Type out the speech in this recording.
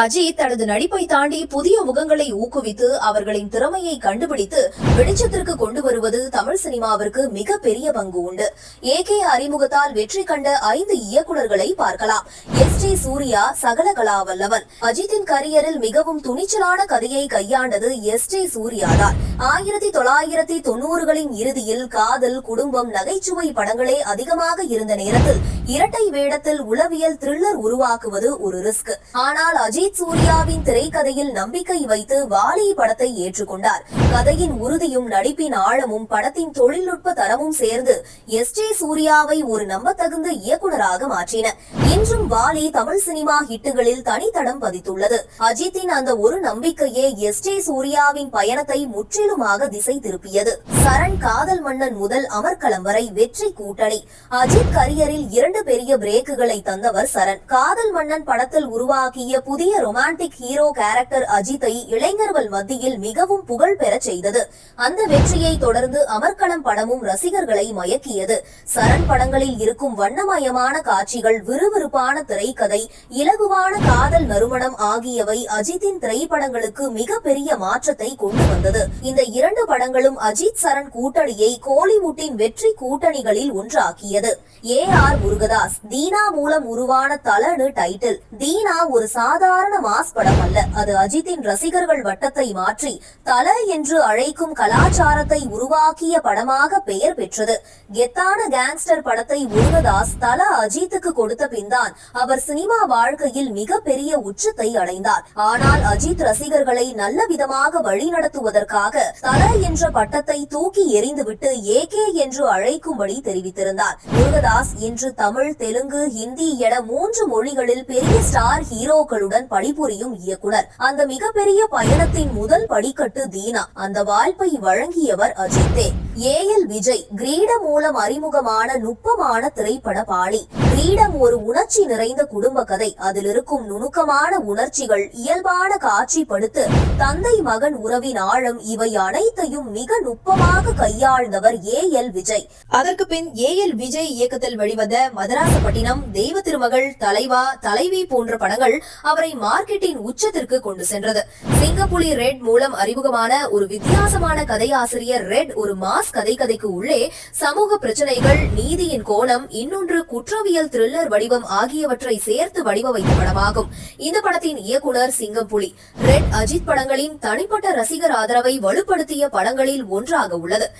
அஜித் தனது நடிப்பை தாண்டி புதிய முகங்களை ஊக்குவித்து அவர்களின் திறமையை கண்டுபிடித்து வெளிச்சத்திற்கு கொண்டு வருவது தமிழ் சினிமாவிற்கு மிக பெரிய பங்கு உண்டு. ஏ கே அறிமுகத்தால் வெற்றி கண்ட ஐந்து இயக்குநர்களை பார்க்கலாம். எஸ் டி சூர்யா சகல கலாவல்லவன். அஜித்தின் கரியரில் மிகவும் துணிச்சலான கதையை கையாண்டது எஸ் டி சூர்யாதான் ஆயிரத்தி தொள்ளாயிரத்தி தொண்ணூறுகளின் இறுதியில் காதல் குடும்பம் நகைச்சுவை படங்களே அதிகமாக இருந்த நேரத்தில் இரட்டை வேடத்தில் உளவியல் த்ரில்லர் உருவாக்குவது ஒரு ரிஸ்க் ஆனால் அஜித் அஜித் சூர்யாவின் திரைக்கதையில் நம்பிக்கை வைத்து வாலி படத்தை ஏற்றுக்கொண்டார். கதையின் உறுதியும் நடிப்பின் ஆழமும் படத்தின் தொழில்நுட்ப தரமும் சேர்ந்து எஸ் ஜே சூர்யாவை ஒரு நம்பத்தகுந்த இயக்குநராக மாற்றின. இன்றும் வாலி தமிழ் சினிமா ஹிட்டுகளில் தனித்தடம் பதித்துள்ளது. அஜித்தின் அந்த ஒரு நம்பிக்கையே எஸ் ஜே சூர்யாவின் பயணத்தை முற்றிலுமாக திசை திருப்பியது. சரண் காதல் மன்னன் முதல் அமர்க்களம் வரை வெற்றி கூட்டணி. அஜித் கரியரில் இரண்டு பெரிய பிரேக்குகளை தந்தவர் சரண். காதல் மன்னன் படத்தில் உருவாக்கிய புதிய ரொமான்டிக் ஹீரோ கேரக்டர் அஜித்தை இளைஞர்கள் மத்தியில் மிகவும் புகழ் பெறச் செய்தது. அந்த வெற்றியை தொடர்ந்து அமர்க்களம் படமும் ரசிகர்களை மயக்கியது. சரண் படங்களில் இருக்கும் வண்ணமயமான காட்சிகள் விறுவிறுப்பான திரைக்கதை இலகுவான காதல் நறுமணம் ஆகியவை அஜித்தின் திரைப்படங்களுக்கு மிகப்பெரிய மாற்றத்தை கொண்டு வந்தது. இந்த இரண்டு படங்களும் அஜித் சரண் கூட்டணியை கோலிவுட்டின் வெற்றி கூட்டணிகளில் ஒன்றாக்கியது. ஏ ஆர் முருகதாஸ் தீனா மூலம் உருவான தலனு டைட்டில் தீனா ஒரு சாதாரண சாதாரண மாஸ் படம் அல்ல. அது அஜித்தின் ரசிகர்கள் வட்டத்தை மாற்றி தல என்று அழைக்கும் கலாச்சாரத்தை உருவாக்கிய படமாக பெயர் பெற்றது. கெத்தான கேங்ஸ்டர் படத்தை முருகதாஸ் தல அஜித்துக்கு கொடுத்த பின்தான் அவர் சினிமா வாழ்க்கையில் மிகப்பெரிய உச்சத்தை அடைந்தார். ஆனால் அஜித் ரசிகர்களை நல்ல விதமாக வழிநடத்துவதற்காக தல என்ற பட்டத்தை தூக்கி எறிந்துவிட்டு ஏ கே என்று அழைக்கும்படி தெரிவித்திருந்தார். முருகதாஸ் இன்று தமிழ் தெலுங்கு ஹிந்தி என மூன்று மொழிகளில் பெரிய ஸ்டார் ஹீரோக்களுடன் பணிபுரியும் இயக்குனர். அந்த மிகப்பெரிய பயணத்தின் முதல் படிக்கட்டு தீனா. அந்த வாய்ப்பை வழங்கியவர் அஜித்தே. ஏ எல் விஜய் கிரீட மூலம் அறிமுகமான நுட்பமான திரைப்பட பாணி. கிரீடம் ஒரு உணர்ச்சி நிறைந்த குடும்ப கதை. அதில் இருக்கும் நுணுக்கமான உணர்ச்சிகள் இயல்பான காட்சிப்படுத்து தந்தை மகன் உறவின் ஆழம் இவை அனைத்தையும் மிக நுட்பமாக கையாழ்ந்தவர் ஏ எல் விஜய். அதற்கு பின் ஏ எல் விஜய் இயக்கத்தில் வெளிவந்த மதராசப்பட்டினம் தெய்வ திருமகள் தலைவா தலைவி போன்ற படங்கள் அவரை மார்க்கெட்டின் உச்சத்திற்கு கொண்டு சென்றது. சிங்கப்புலி ரெட் மூலம் அறிமுகமான ஒரு வித்தியாசமான கதையாசிரியர் ரெட் ஒரு மாஸ் கதை கதைக்கு உள்ளே சமூக பிரச்சனைகள் நீதியின் கோணம் இன்னொன்று குற்றவியல் த்ரில்லர் வடிவம் ஆகியவற்றை சேர்த்து வடிவமைத்த படமாகும். இந்த படத்தின் இயக்குனர் சிங்கம்புலி. ரெட் அஜித் படங்களின் தனிப்பட்ட ரசிகர் ஆதரவை வலுப்படுத்திய படங்களில் ஒன்றாக உள்ளது.